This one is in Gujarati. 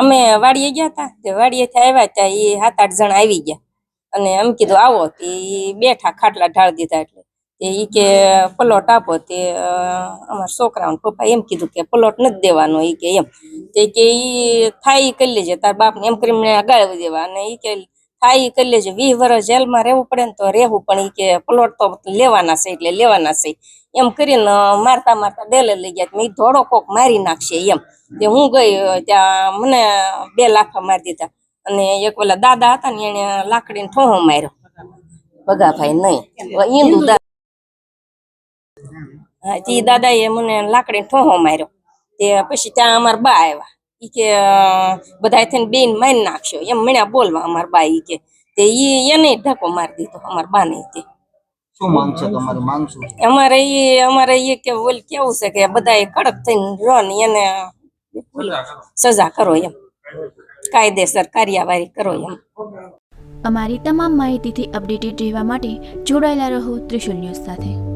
અમે વાડીએ ગયા હતા. વાડીએ થી આવ્યા ત્યાં એ સાત આઠ જણ આવી ગયા. અને એમ કીધું, આવો. તે બેઠા ખાટલા ઢાળ દીધા એટલે. તે ઈ કે, પલોટ આપો. તે અમારા છોકરાઓને પપ્પા એમ કીધું કે, પલોટ નથી દેવાનો. એ કે એમ. કે એ થાય કરી લેજે. તાર બાપને એમ કરીને ગાળવી દેવા. અને એ કે થાય એ કરી લેજે. વીસ વર્ષ જેલમાં રહેવું પડે ને તો રહેવું પણ ઈ કે પ્લોટ તો લેવાના છે એટલે લેવાના છે. એમ કરીને મારતા મારતા ડેલે લઈ ગયા મેં ધોળો કોક મારી નાખશે એમ. તે હું ગઈ ત્યાં મને બે લાખા મારી દીધા. અને એક પેલા દાદા હતા ને એને લાકડીને ઠોહો માર્યો. ભગાભાઈ નહીં. ઈંદુ હા ઈ દાદાએ મને લાકડીને ઠોહો માર્યો. તે પછી ત્યાં અમારા બા આવ્યા. ઈ કે બધા થઈને બેન મારી નાખશો. એમ મણ્યા બોલવા અમારા બાઈ કે તે ઈ એને ધક્કો મારી દીધો અમાર બા ને તે શું માંગ છે તમારી? માંગ શું અમારે ઈ અમારે ઈ કે બોલ કેવું છે કે બધા કડક થઈને રહો ને એને સજા કરો એમ. કાયદેસર કાર્યવાહી કરો એમ. અમારી તમામ માહિતીથી અપડેટેડ રહેવા માટે જોડાયેલા રહો ત્રિશુલ ન્યૂઝ સાથે.